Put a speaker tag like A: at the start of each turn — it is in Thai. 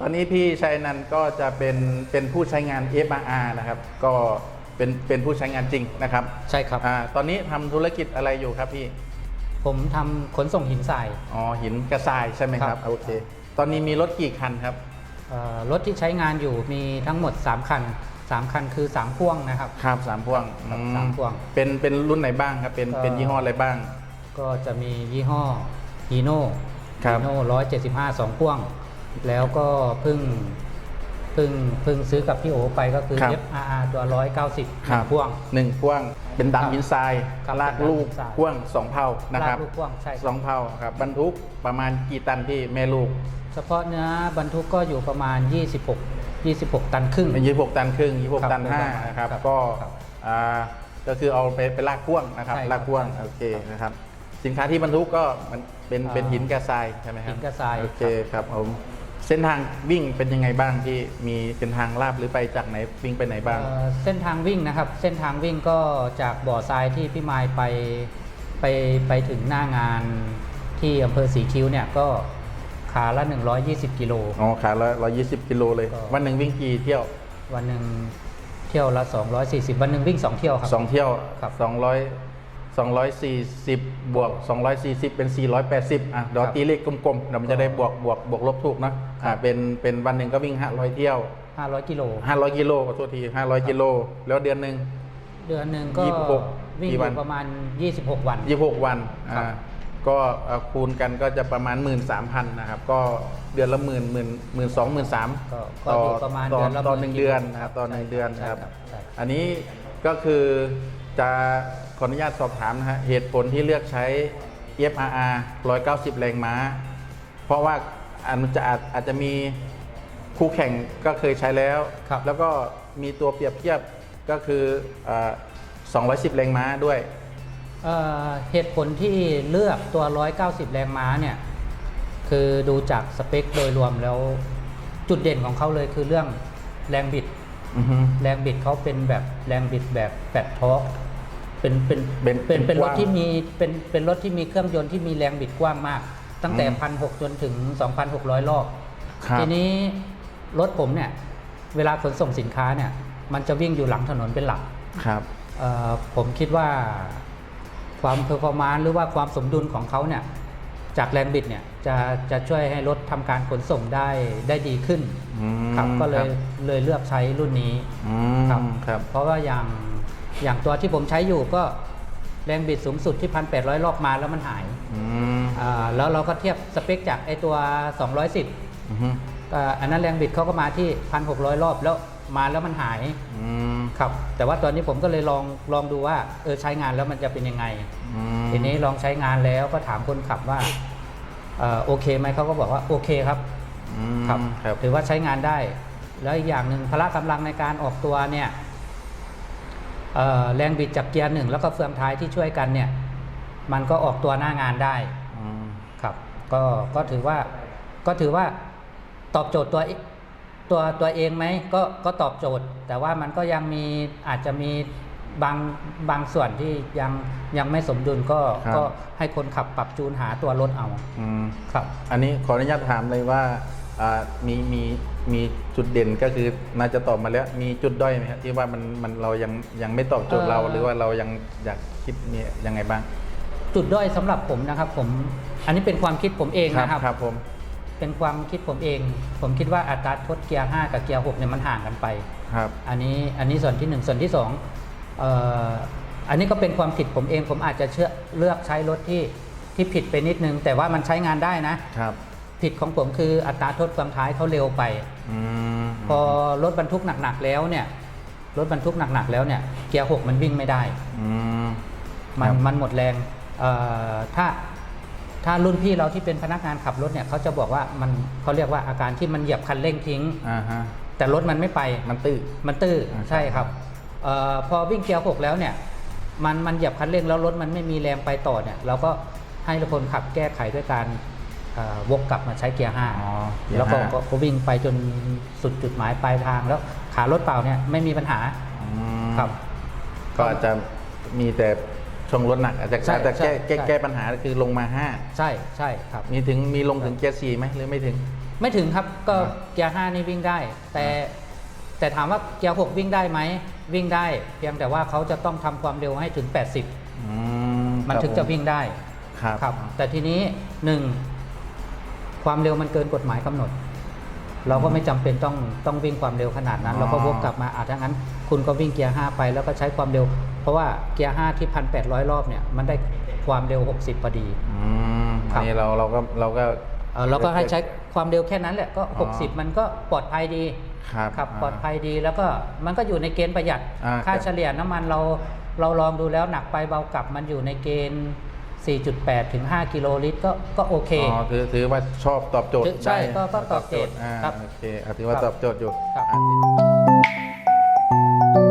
A: ตอนนี้พี่ชัยนันท์ก็จะเป็นเป็นผู้ใช้งาน FRR นะครับ ก็เป็นเป็นผู้ใช้งานจริงนะครับ
B: ใช่ครับ
A: อ่าตอนนี้ทำธุรกิจอะไรอยู่ครับพี่
B: ผมทำขนส่งหินทราย
A: อ๋อหินกระทรายใช่ไหมค
B: ครั
A: รับบ โอเค ตอนนี้มีรถกี่คันครับ
B: เอ่อรถที่ใช้งานอยู่มีทั้งหมด 3 คัน 3 คันคือ 3 พ่วงนะครับ
A: ครับสามพ่วง
B: ครับ
A: อื
B: สามพ่วง
A: เป็นเป็นรุ่นไหนบ้างครับ เป็น
B: ก็
A: เป็นยี่ห้ออะไรบ้าง
B: ก็จะมียี่ห้อฮีโน่
A: ครับ
B: ฮีโน่ร้อยเจ็ดสิบห้าสองพ่วง แล้วก็เพิ่งเพิ่งเพิ่งซื้อกับพี่โอไปก็คือ
A: ครับ
B: FRR ตัวร้อยเก้าสิบ
A: ครับ
B: พ่วง
A: หนึ่งพ่วงเป็น
B: ครับ
A: ดำหินทราย
B: ครับ
A: ลาก
B: เป็นดำ
A: ลูก
B: หินทราย
A: พ่วงสองเผานะครับ
B: ลากลูกพ่วงใช่ครับ
A: สองเผาครับบรรทุกประมาณกี่ตันพี่แม่ลูก
B: เฉพาะเนื้อบรรทุกก็อยู่ประมาณ 26 26 ตันครึ่ง
A: ยี่สิบหกตันครึ่งยี่สิบหก
B: ครับ
A: ตันห้า
B: ประมาณ
A: นะครับ
B: ครับ
A: ก็
B: ครับ
A: อ่าก็คือเอาไปไปลากพ่วงนะครับ
B: ใช่ครับ
A: ลากพ่วง
B: ใช่
A: โอเคนะครับสินค้าที่บรรทุกก็มันเป็น
B: อ่า
A: เป็นหินกระทรายใช่ไหมครับ
B: หินกระทราย
A: โอเคครับผม เส้นทางวิ่งเป็นยังไงบ้างที่มีเป็นทางลาบหรือไปจากไหนวิ่งไปไหนบ้าง
B: เอ่อเส้นทางวิ่งนะครับ เส้นทางวิ่งก็จากบ่อทรายที่พี่มายไปไปไปถึงหน้างานที่อำเภอสีคิ้วเนี่ยก็ขาละ 120 กิโล
A: อ๋อขาละร้อยยี่สิบกิโลเลย
B: ก็
A: วันหนึ่งวิ่งกี่เที่ยว
B: วันหนึ่งเที่ยวละ 240 วันหนึ่งวิ่ง 2 เที่ยวครับ
A: สองเที่ยว
B: ครับ
A: สองร้อย สองร้อยสี่สิบบวกสองร้อยสี่สิบเป็นสี่ร้อยแปดสิบอะเดี๋ยว
B: ครับ
A: ตีเลขกลมๆเดี๋ยวมันจะได้บวกบวกบวกลบถูกเนอะ
B: ครั
A: อ่า
B: บ
A: เป็นเป็นวันหนึ่งก็วิ่งห้าร้อยเที่ยว
B: 500 กิโล
A: ห้าร้อยกิโลขอโทษทีห้าร้อยกิโล แล้วเดือนหนึ่ง
B: เดือนหนึ่งก็
A: ยี่สิบหก
B: วิ่ง
A: กี่
B: อ
A: วัน
B: ยู่ประมาณ 26 วัน
A: ยี่หกวัน
B: ครับ
A: อ่าก็อ่าคูณกันก็จะประมาณหมื่นสามพันนะครับ ก็เดือนละหมื่นหมื่นหมื่นสองหมื่นสาม
B: ก็ก็อยู่ประมาณ
A: ต่อ
B: เดือนละ
A: ต่อ
B: หมื่น
A: หนึ่ง
B: กิโล
A: เดือนนะครับ
B: ครับ
A: ต่อหนึ่ง
B: ใช่
A: เดือน
B: ใช่
A: ครับ
B: ครับใช่
A: อันนี้ก็คือ จะขออนุญาตสอบถามนะฮะเหตุผลที่เลือกใช้ FRR 190 แรงม้า เพราะว่าอันจะอาจอาจจะมีคู่แข่งก็เคยใช้แล้ว
B: ครับ
A: แล้วก็มีตัวเปรียบเทียบก็คือเอ่อ210 แรงม้าด้วย
B: เอ่อเหตุผลที่เลือกตัว 190 แรงม้าเนี่ยคือดูจากสเปคโดยรวมแล้วจุดเด่นของเขาเลยคือเรื่องแรงบิด
A: อือฮึ
B: แรงบิดเขาเป็นแบบแรงบิดแบบแปดทอร์ก เป็นเป็น
A: เป็น
B: เป็น
A: เป็
B: เป็นนรถ
A: กว้าง
B: ที่มีเป็นเป็นรถที่มีเครื่องยนต์ที่มีแรงบิดกว้างมาก ตั้งแต่
A: อืม
B: พันหกจนถึง 2,600 รอบ
A: ครับ
B: ทีนี้รถผมเนี่ยเวลาขนส่งสินค้าเนี่ยมันจะวิ่งอยู่หลังถนนเป็นหลัก
A: ครับ
B: เอ่อผมคิดว่าความเพอร์ฟอร์มานหรือว่าความสมดุลของเขาเนี่ยจากแรงบิดเนี่ยจะจะช่วยให้รถทำการขนส่งได้ได้ดีขึ้น
A: อืม
B: ครับก็เลย
A: ครับ
B: เลยเลือกใช้รุ่นนี้
A: อื
B: ครับ
A: มครับ
B: เพราะว่าอย่าง อย่างตัวที่ผมใช้อยู่ก็แรงบิดสูงสุดที่ 1,800 รอบมาแล้วมันหาย
A: อืม
B: อ่าแล้วเราก็เทียบสเปคจากไอตัว 210
A: อือฮึ
B: อ่าอันนั้นแรงบิดเขาก็มาที่ 1,600 รอบแล้วมาแล้วมันหาย
A: อืม
B: ครับ แต่ว่าตอนนี้ผมก็เลยลองลองดูว่าเออใช้งานแล้วมันจะเป็นยังไง
A: อืม
B: ทีนี้ลองใช้งานแล้วก็ถามคนขับว่าเอ่อโอเคไหมเขาก็บอกว่าโอเคครับ
A: อืม
B: ครับ
A: ครับ
B: ถือว่าใช้งานได้ แล้วอีกอย่างหนึ่งพละกำลังในการออกตัวเนี่ยเอ่อ แรงบิดจากเกียร์หนึ่งแล้วก็เฟืองท้ายที่ช่วยกันเนี่ย มันก็ออกตัวหน้างานได้
A: อืม
B: ครับ ก็ก็ถือว่าก็ถือว่าตอบโจทย์ตัวเอตัวตัวเองไหมก็ก็ตอบโจทย์ แต่ว่ามันก็ยังมีอาจจะมีบางบางส่วนที่ยังยังไม่สมดุลก็ก็ให้คนขับปรับจูนหาตัวรถเอา
A: อืม
B: ครับ
A: อันนี้ขออนุญาตถามเลยว่าอ่า มีมีมีจุดเด่นก็คือน่าจะตอบมาแล้วมีจุดด้อยไหมครับที่ว่ามันมันเรายังยังไม่ตอบโจทย์เรา
B: เอ่อ
A: หรือว่าเรายังอยากคิดเนี่ยยังไงบ้าง
B: จุดด้อยสำหรับผมนะครับ ผมอันนี้เป็นความคิดผมเองนะครับ
A: ครับผม
B: เป็นความคิดผมเอง ผมคิดว่าอัตราทดเกียร์ 5 กับเกียร์6เนี่ยมันห่างกันไป
A: ครับ
B: อันนี้อันนี้ส่วนที่หนึ่งส่วนที่สองเอ่ออันนี้ก็เป็นความผิดผมเอง ผมอาจจะเชื่อเลือกใช้รถที่ที่ผิดไปนิดนึง แต่ว่ามันใช้งานได้นะ
A: ครับ
B: ผิดของผมคืออัตราทดความท้ายเขาเร็วไป
A: อืม
B: พอรถบรรทุกหนักๆแล้วเนี่ยรถบรรทุกหนักๆแล้วเนี่ยเกียร์6มันวิ่งไม่ได้
A: อืม
B: มัน
A: ครับ
B: มันหมดแรงเอ่อถ้าถ้ารุ่นพี่เราที่เป็นพนักงานขับรถเนี่ยเขาจะบอกว่ามันเขาเรียกว่าอาการที่มันเหยียบคันเร่งทิ้ง
A: อ่าฮะ
B: แต่รถมันไม่ไป
A: มันตื้อ
B: มันตื้อ
A: อ่า
B: ใช่ครับเออพอวิ่งเกียร์หกแล้วเนี่ย มันมันเหยียบคันเร่งแล้วรถมันไม่มีแรงไปต่อเนี่ย เราก็ให้คนขับแก้ไขด้วยการเอ่อ วกกลับมาใช้เกียร์ห้า
A: อ๋อเกียร์
B: แล้วก็
A: ห้า
B: ก็ก็วิ่งไปจนสุดจุดหมายปลายทางแล้วขารถเปล่าเนี่ยไม่มีปัญหา
A: อืม
B: ครับ
A: ก็อาจจะมีแต่ช่วงรถหนัก อาจจะ
B: ใช่
A: อาจจะแก้
B: ใช่
A: แก้
B: ใช่
A: แก้ปัญหาคือลงมาห้า
B: ใช่ใช่ครับ
A: มีถึงมีลงถึงเกียร์สี่ไหมหรือไม่ถึง
B: ไม่ถึงครับก็
A: อ่า
B: เกียร์ห้านี่วิ่งได้ แต่ แต่ถามว่าเกียร์หกวิ่งได้ไหมวิ่งได้ เพียงแต่ว่าเขาจะต้องทำความเร็วให้ถึง 80
A: อืม
B: มัน
A: ครับ
B: ถึงจะ
A: ผ
B: วิ่งได้
A: ครับ
B: ครับ แต่ทีนี้หนึ่ง ความเร็วมันเกินกฎหมายกำหนด เราก็ไม่จำเป็นต้องต้องวิ่งความเร็วขนาดนั้น
A: อ๋อ
B: เราก็วกกลับมาอาจจะงั้น คุณก็วิ่งเกียร์ห้าไปแล้วก็ใช้ความเร็ว เพราะว่าเกียร์ห้าที่พันแปดร้อยรอบเนี่ยมันได้ความเร็ว 60พอดี
A: อืม
B: ครั
A: อั
B: บ
A: นนี้เราเราก็เราก็
B: เอ่อเราก็ให้ใช้ความเร็วแค่นั้นแหละก็
A: อ๋อ
B: 60 มันก็ปลอดภัยดี
A: ครับ
B: ครับ
A: อ่า
B: ปลอดภัยดีแล้วก็มันก็อยู่ในเกณฑ์ประหยัด
A: อ่า
B: ค่า
A: ครับ
B: เฉลี่ยน้ำมันเราเราลองดูแล้วหนักไปเบากลับมันอยู่ในเกณฑ์ 4.8 ถึง 5 กิโลลิตรก็ก็โอเค
A: อ๋อถือถือว่าชอบตอบโจทย์
B: ใช่
A: ได้
B: ก็ก็ตอบโจทย์
A: อ่า
B: ครับ
A: โอเคอะถือว่า
B: ครับ
A: ตอบโจทย์อยู่
B: ครับ
A: อะ